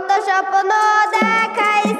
কত স্বপ্ন দেখাইছে।